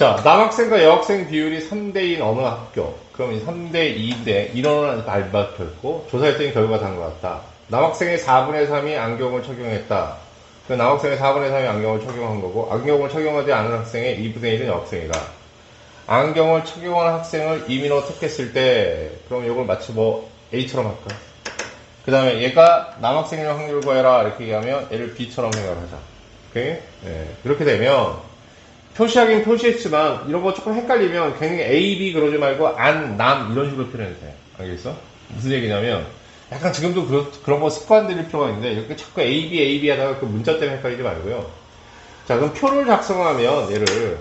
자, 남학생과 여학생 비율이 3대인 어느 학교. 그럼 이 3대 2대 인원은 발박혔고 조사했더니 결과가 단것 같다. 남학생의 4분의 3이 안경을 착용했다. 그 남학생의 4분의 3이 안경을 착용한 거고 안경을 착용하지 않은 학생의 2분의 1은 여학생이다. 안경을 착용한 학생을 이민호 택했을 때 그럼 이걸 마치 뭐 A처럼 할까? 그 다음에 얘가 남학생일 확률 구해라 이렇게 얘기하면 얘를 B처럼 생각을 하자. 오케이? 예, 이렇게 되면 표시하긴 표시했지만 이런 거 조금 헷갈리면 그냥 A, B 그러지 말고 안, 남 이런 식으로 표현해도 돼. 알겠어? 무슨 얘기냐면 약간 지금도 그, 그런 거 습관 들일 필요가 있는데 이렇게 자꾸 A, B, A, B 하다가 그 문자 때문에 헷갈리지 말고요. 자 그럼 표를 작성하면 얘를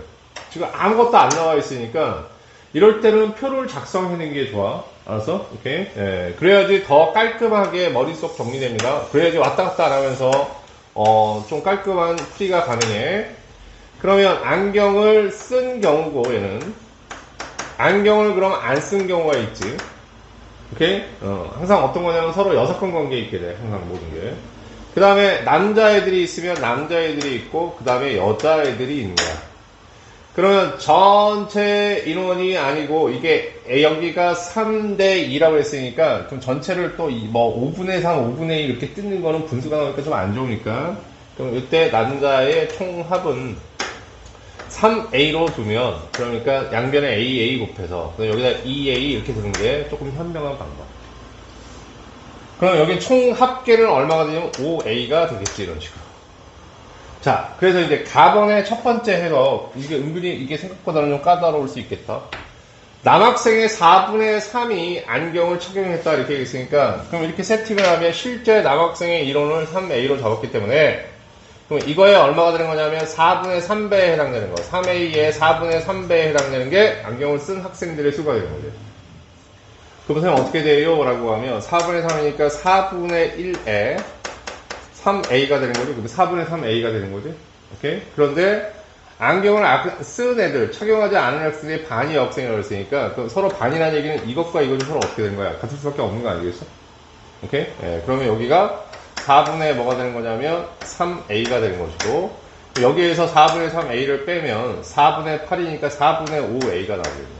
지금 아무것도 안 나와 있으니까 이럴 때는 표를 작성하는 게 좋아. 알았어? 오케이? 예, 그래야지 더 깔끔하게 머릿속 정리됩니다. 그래야지 왔다 갔다 안 하면서 어, 좀 깔끔한 풀이가 가능해. 그러면 안경을 쓴 경우고 얘는 안경을 그럼 안 쓴 경우가 있지. 오케이? 어, 항상 어떤 거냐면 서로 여사건 관계 있게 돼. 항상 모든 게. 그 다음에 남자애들이 있으면 남자애들이 있고 그 다음에 여자애들이 있는 거야. 그러면 전체 인원이 아니고 이게 여기가 3대 2라고 했으니까 그럼 전체를 또 뭐 5분의 3, 5분의 2 이렇게 뜯는 거는 분수가 나오니까 좀 안 좋으니까 그럼 이때 남자의 총합은 3A로 두면 그러니까 양변에 AA 곱해서 여기다 2A 이렇게 두는 게 조금 현명한 방법. 그럼 여기 총 합계는 얼마가 되냐면 5A가 되겠지 이런 식으로. 자, 그래서 이제 가번의 첫 번째 해석 이게 은근히 이게 생각보다는 좀 까다로울 수 있겠다. 남학생의 4분의 3이 안경을 착용했다 이렇게 있으니까 그럼 이렇게 세팅을 하면 실제 남학생의 이론을 3A로 잡았기 때문에 그럼 이거에 얼마가 되는 거냐면 4분의 3배에 해당되는 거 3A의 4분의 3배에 해당되는 게 안경을 쓴 학생들의 수가 되는 거죠. 그럼 선생님 어떻게 돼요? 라고 하면 4분의 3이니까 4분의 1에 3A가 되는 거죠. 그럼 4분의 3A가 되는 거지. 오케이? 그런데 안경을 아- 쓴 애들, 착용하지 않은 학생의 반이 여학생이라고 했으니까 그 서로 반이라는 얘기는 이것과 이것이 서로 어떻게 되는 거야? 같을 수밖에 없는 거 아니겠어? 오케이? 예, 그러면 여기가 4분의 뭐가 되는 거냐면 3A가 되는 것이고 여기에서 4분의 3A를 빼면 4분의 8이니까 4분의 5A가 나오게 거예요.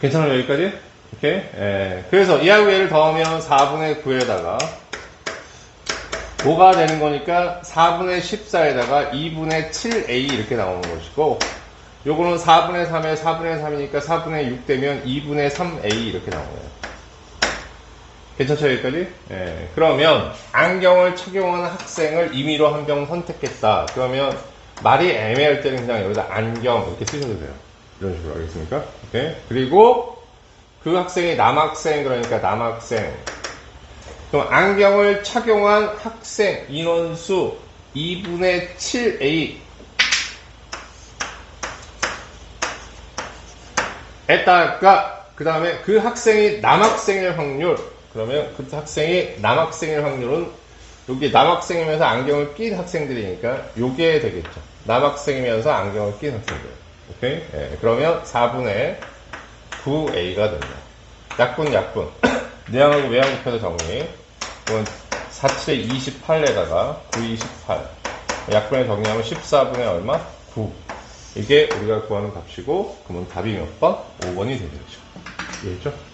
괜찮아요? 여기까지? 오케이? 예. 그래서 이하고 얘를 더하면 4분의 9에다가 뭐가 되는 거니까 4분의 14에다가 2분의 7a 이렇게 나오는 것이고 요거는 4분의 3에 4분의 3이니까 4분의 6 되면 2분의 3a 이렇게 나오는 거예요. 괜찮죠 여기까지? 예. 그러면 안경을 착용하는 학생을 임의로 한명 선택했다. 그러면 말이 애매할 때는 그냥 여기다 안경 이렇게 쓰셔도 돼요. 이런 식으로 알겠습니까? 오케이. 그리고 그 학생이 남학생 그러니까 남학생 그럼 안경을 착용한 학생 인원수 2분의 7A 에다가 그 다음에 그 학생이 남학생일 확률 그러면 그 학생이 남학생일 확률은 여기 남학생이면서 안경을 낀 학생들이니까 요게 되겠죠. 남학생이면서 안경을 낀 학생들. 오케이? 예, 그러면 4분의 9A가 됩니다. 약분 약분. 내항하고 외항 곱해서 정리. 그건 47에 28에다가 9, 28 약분에 정리하면 14분의 얼마? 9 이게 우리가 구하는 값이고 그러면 답이 몇 번? 5번이 되겠죠. 이해했죠?